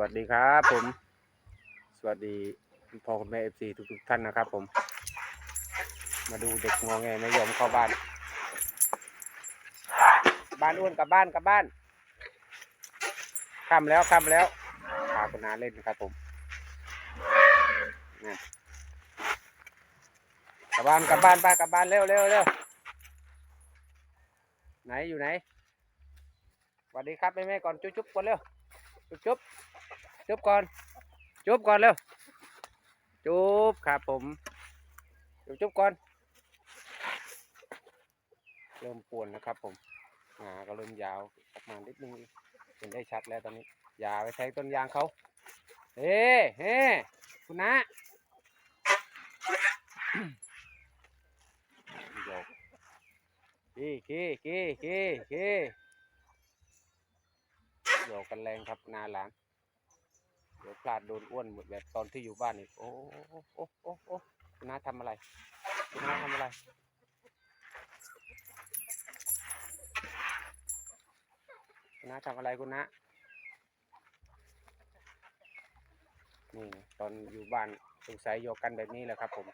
วัสดีครับผม สวัสดีคุณพ่อคุณแม่เอฟซีทุกๆท่านนะครับผม มาดูเด็กงอแงไม่ยอมเข้าบ้าน บ้านอ้วนกลับบ้านกลับบ้านค่ำแล้วค่ำแล้วพาคุณนาเล่นนะครับผมนี่กลับบ้านกลับบ้านไปกลับบ้านเร็วเร็วเร็วไหนอยู่ไหนสวัสดีครับแม่แม่ๆก่อนจุ๊บจุ๊บก่อนเร็วจุ๊บจุ๊บ จุ๊บก่อนจุ๊บก่อนเร็วจุ๊บครับผมจุ๊บจบก่อน เริ่มป่วนนะครับผมอ่าก็เริ่มยาวประมาณนิดนึงเห็นได้ชัดแล้วตอนนี้ อย่าไปใช้ต้นยางเขาเฮ้เฮ้คุณนะโยกกี้กี้กี้กี้กี้โยกกันแรงครับนาหลาน ดี๋ยวพลาดโดนอ้วนหมดแบบตอนที่อยู่บ้านอีกโอ้โอ้โอ้โอ้โอ้คุณน้าทำอะไรคุณน้าทำอะไรคุณน้าทำอะไรคุณน้านี่ตอนอยู่บ้านสงสัยโยกกันแบบนี้แหละครับ ผม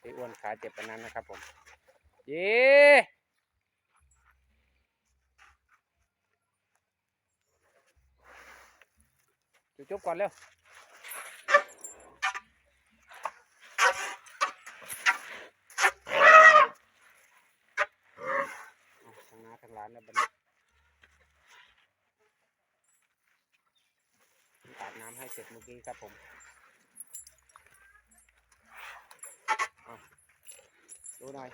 ที่อ้วนขาเจ็บอันนั้นนะครับ ผมเย้จุ๊บก่อนเร็วอะ ทาทั้งร้านแล้วบัดนี้อาบน้ำให้เสร็จเมื่อกี้ครับผมดูหน่อย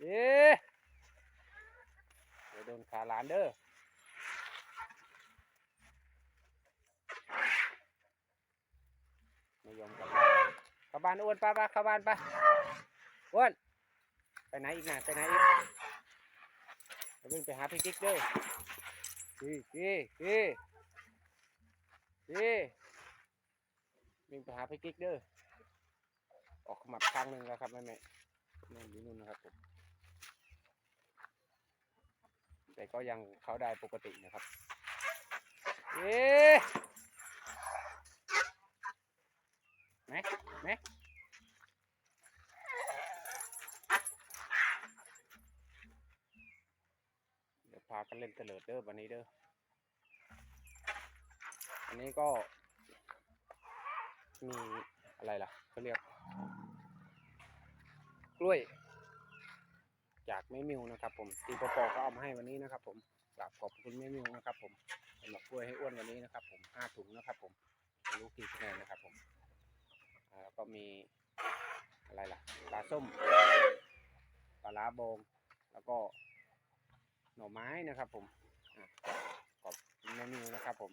เย้เดี๋ยวโดนขาหลานเด้อไม่ยอมกลับาบ้านอ้วนป้าป้าเข้าบ้านป้าอ้วนไปไหนอีกนะไปไหนอีกจะวิ่งไปหาพี่กิ๊กด้อพี่พี่พี่พี่วิ่งไปหาพี่กิ๊กด้อออกขมับข้างหนึ่งแล้วครับแม่แม่นั่นอยู่นู่นนะครับผมแต่ก็ยังเขาได้ปกตินะครับเอ๊ะ แม็กแม็กเดี๋ยวพากันเล่นเตลิดเด้อวันนี้เด้ออันนี้ก็ มีอะไรล่ะเขาเรียก กล้วย จากแม่มิวนะครับผมที่ปอปอเขาเอามาให้วันนี้นะครับ ผมกราบขอบคุณแม่มิวนะครับ ผมสำหรับกล้วยให้อ้วนวันนี้นะครับ ผมห้าถุงนะครับ ผมรู้กี่คะแนนนะครับผม มีอะไรล่ะปลาส้มปลาลาโบงแล้วก็หน่อไม้นะครับผมอะขอบคุณแม่นิวนะครับผม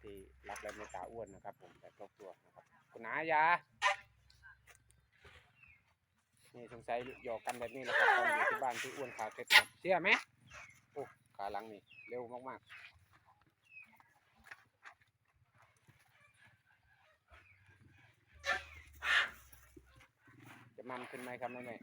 ที่รักและเมตตาอ้วนนะครับ ผมแต่ครอบครัวนะครับคุณนายานี่สงสัยหยอกกันแบบนี้และครับตอนอยู่ที่บ้านที่อ้วนขาเคล็ดเชื่อไหมโอ้ขาหลังนี่เร็วมากๆ มันขึ้นไหมครับแม่แม่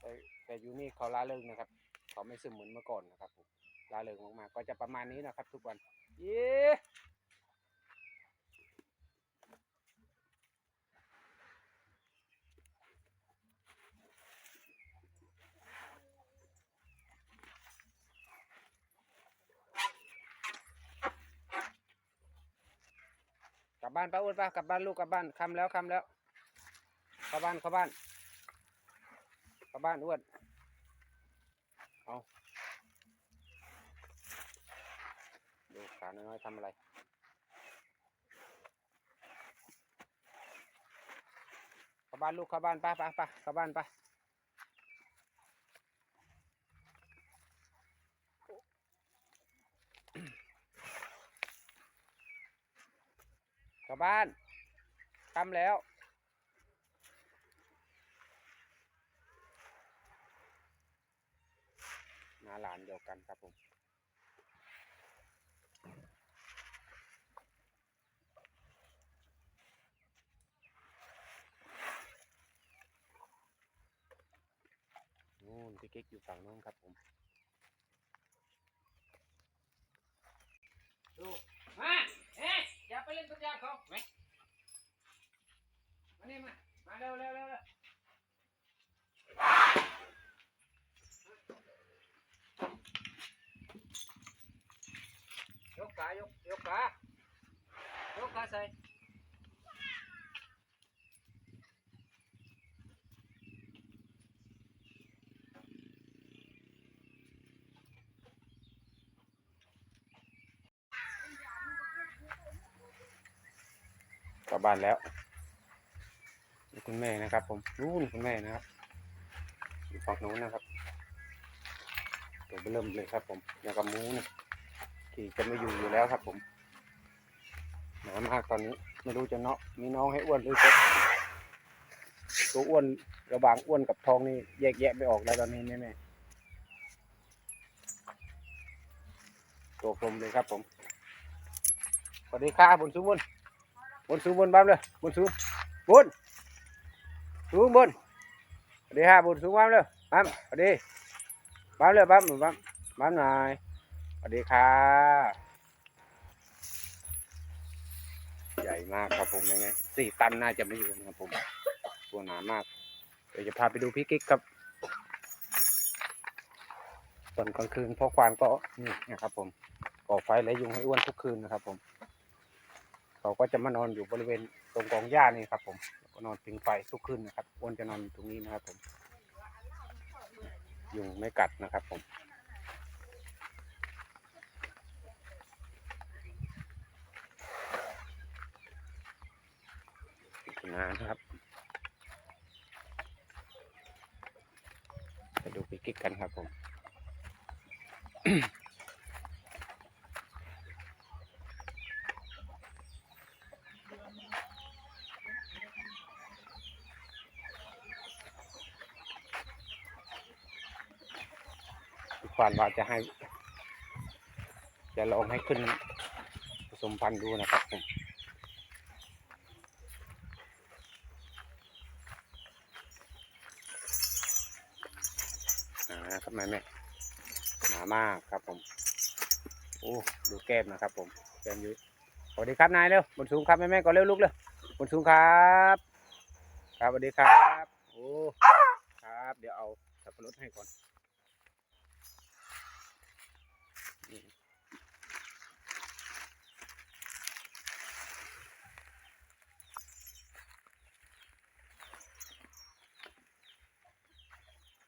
แต่แต่อยู่นี่เขาล่าเริงนะครับ เขาไม่ซึมเหมือนเมื่อก่อนนะครับผมล่าเริงมากๆก็จะประมาณนี้นะครับ ทุกวันเย้กลับบ้านป้าอ้วนป้ากลับบ้านลูกกลับบ้านคำแล้วคำแล้ว เข้าบ้านเข้าบ้านกลับบ้านอ้วนเอาดูขาน้อยๆทำอะไรเข้าบ้านลูกเข้าบ้านไป้าป้าป้าเข้าบ้านไป้าเข้าบ้านทำแล้ว นา หลานเดียวกันครับผมกิ๊กอยู่ฝั่งโน้นครับผมดูมาเอ๊ะอย่าไปเล่นปัญญาเขาไหมมานี่มา มาเร็วเร็วเร็วเร็ว กขายกยกขายกขาใส่กลับบ้านแล้วคุณแม่นะครับ ผมนู่นคุณแม่นะครับอยู่ฝั่งโน้นนะครับตัวเริ่มเลยครับผมอย่ากับหมูนะ ที่จะไม่อยู่อยู่แล้วครับผมหนามากตอนนี้ ไม่รู้จะเนาะมีน้องให้อ้วนหรือจะตัวอ้วนระหว่างอ้วนกับทองนี่แยกแยะไม่ออกแล้วตอนนี้แม่แม่ตัวกลมเลยครับผมสวัสดีครับบุญสุบุญบนสูงบนบ้ามเลยบนสูงบนสูงบนสวัสดีฮะบนสูงบ้ามเลยบ้าสวัสดีบ้ามเลยบ้าบ้าบ้ามหน่อย วัสดีค่ะ ใหญ่มากครับผมยังไงสี่ตันน่าจะไม่อยู่นะครับผมตัวหนามาก เดี๋ยวจะพาไปดูพี่กิ๊กครับตอนกลางคืนพ่อควานก็นี่นะครับ ผมก่อไฟและยุงให้อ้วนทุกคืนนะครับ ผม เขาก็จะมานอนอยู่บริเวณตรงกองหญ้านี่ครับ ผมก็นอนพิงไฟทุกคืนนะครับอ้วนจะนอนอยู่ตรงนี้นะครับ ผม ยุงไม่กัดนะครับ ผม นานะครับ ไปดูปีกิกกันครับผมทุกวันว่าจะให้ จะลองให้ขึ้นผสมพันธุ์ดูนะครับผมห นาครับแม่แม่หนามากครับผมโอ้ดูแก้มนะครับ ผมแก้มยุ้ยสวัสดีครับนายเร็วบนสูงครับแม่แม่ก่อนเร็วลุกเร็วบนสูงครับ ครับสวัสดีครับโอ้ครับ เดี๋ยวเอาสับปะรดให้ก่อน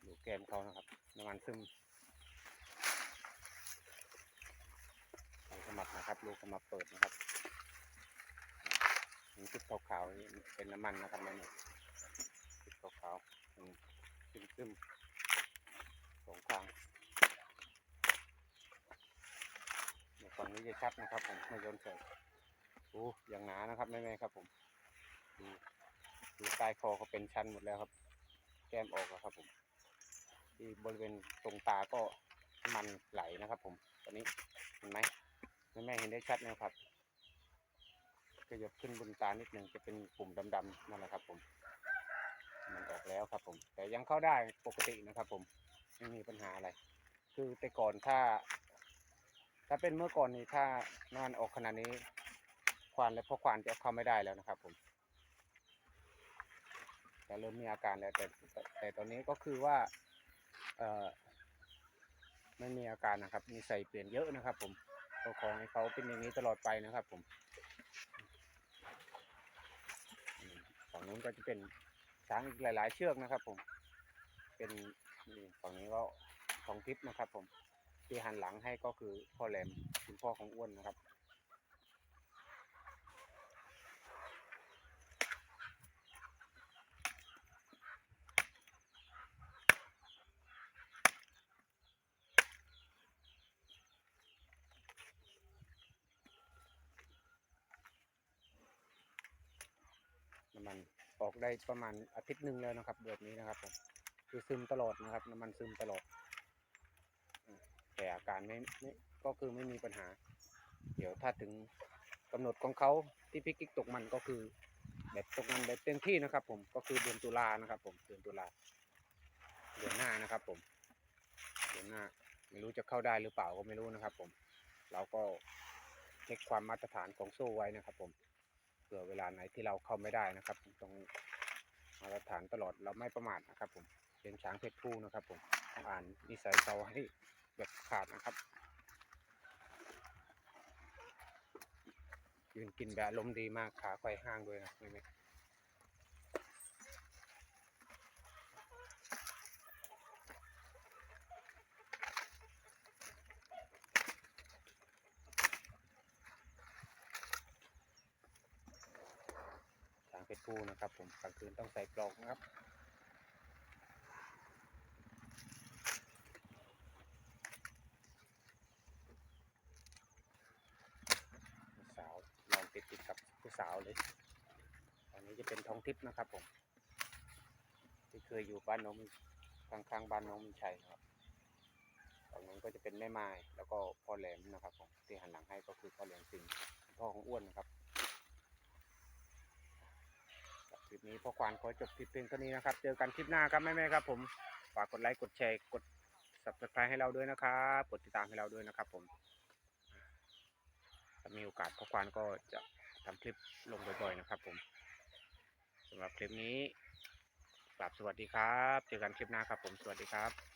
ดูแก้มเขานะครับ น้ำมันซึมลูกขมับนะครับ ลูกขมับเปิดนะครับนี่จุดขาวๆนี่เป็นน้ำมันนะครับนั่นนี่จุดขาวๆอืมซึมซึมสองข้างเดี๋ยวฝั่งนี้จะชัดนะครับ ผมไม่ย้อนแสงโอ้ย่างหนานะครับแม่ๆครับ ผมดูดูใต้คอเขาเป็นชั้นหมดแล้วครับ แก้มออกแล้วครับผม ที่บริเวณตรงตาก็มันไหลนะครับ ผมตอนนี้เห็นไหมแม่เห็นได้ชัดนะครับขยับขึ้นบนตานิดหนึ่งจะเป็นปุ่มดำๆนั่นแหละครับ ผม มันออกแล้วครับ ผม แต่ยังเข้าได้ปกตินะครับ ผมไม่มีปัญหาอะไร คือแต่ก่อนถ้า ถ้าเป็นเมื่อก่อนนี้ถ้านอนออกขนาดนี้ ควานและพอควานจะเข้าไม่ได้แล้วนะครับ ผมจะเริ่มมีอาการแล้วแต่แต่ตอนนี้ก็คือว่า ไม่มีอาการนะครับมีใส่เปลี่ยนเยอะนะครับ ผมก็ขอให้เขาเป็นอย่างนี้ตลอดไปนะครับ ผมอืมฝั่งนู้นก็จะเป็นช้างอีกหลาย ๆ เชือกนะครับ ผม เป็นนี่ฝั่งนี้ก็ทองทิพย์นะครับ ผมที่หันหลังให้ก็คือพ่อแหลมคุณพ่อของอ้วนนะครับ น้ำมันออก ได้ประมาณอาทิตย์หนึ่งแล้วนะครับ แบบนี้นะครับผมคือซึมตลอดนะครับ น้ำมันซึมตลอด แต่อาการไม่ไม่ก็คือไม่มีปัญหา เดี๋ยวถ้าถึงกำหนดของเขาที่พิกิกตกมันก็คือ แบบตกมันแบบเต็มที่นะครับ ผมก็คือเดือนตุลานะครับ ผมเดือนตุลาเดือนหน้านะครับ ผมเห็นหน้าไม่รู้จะเข้าได้หรือเปล่าก็ไม่รู้นะครับ ผม เราก็เช็คความมาตรฐานของโซ่ไว้นะครับ ผม เผื่อเวลาไหนที่เราเข้าไม่ได้นะครับต้องมาตรฐานตลอดเราไม่ประมาทนะครับ ผมเป็นช้างเพชรผู้นะครับ ผมอ่านนิสัยเขาให้แบบขาดนะครับยืนกินแบบลมดีมากขาไขว้ห้างด้วยนะไม่ไม่ ช้างเพชรผู้นะครับ ผมกลางคืนต้องใส่กรอกนะครับสาวลองติดติดกับผู้สาวเลยอันนี้จะเป็นท้องทิพย์นะครับผม ที่เคยอยู่บ้านน้องมิข้างๆบ้านน้องมิชัยครับฝั่งนั้นก็จะเป็นแม่ไม้แล้วก็พ่อแหลมนะครับผมที่หันหลังให้ก็คือพ่อแหลมสิงพ่อของอ้วนนะครับกับค ลิปนี้พ่อควานขอจบคลิปเพียงเท่านี้นะครับ เจอกันคลิปหน้าครับแม่ๆครับ ผม ฝากกดไลค์ กดแชร์ กด subscribe ให้เราด้วยนะครับ กดติดตามให้เราด้วยนะครับผมถ้ามีโอกาสพ่อควานก็จะทำคลิปลงบ่อยๆนะครับ ผมสำหรับคลิปนี้กลับสวัสดีครับ เจอกันคลิปหน้าครับผม สวัสดีครับ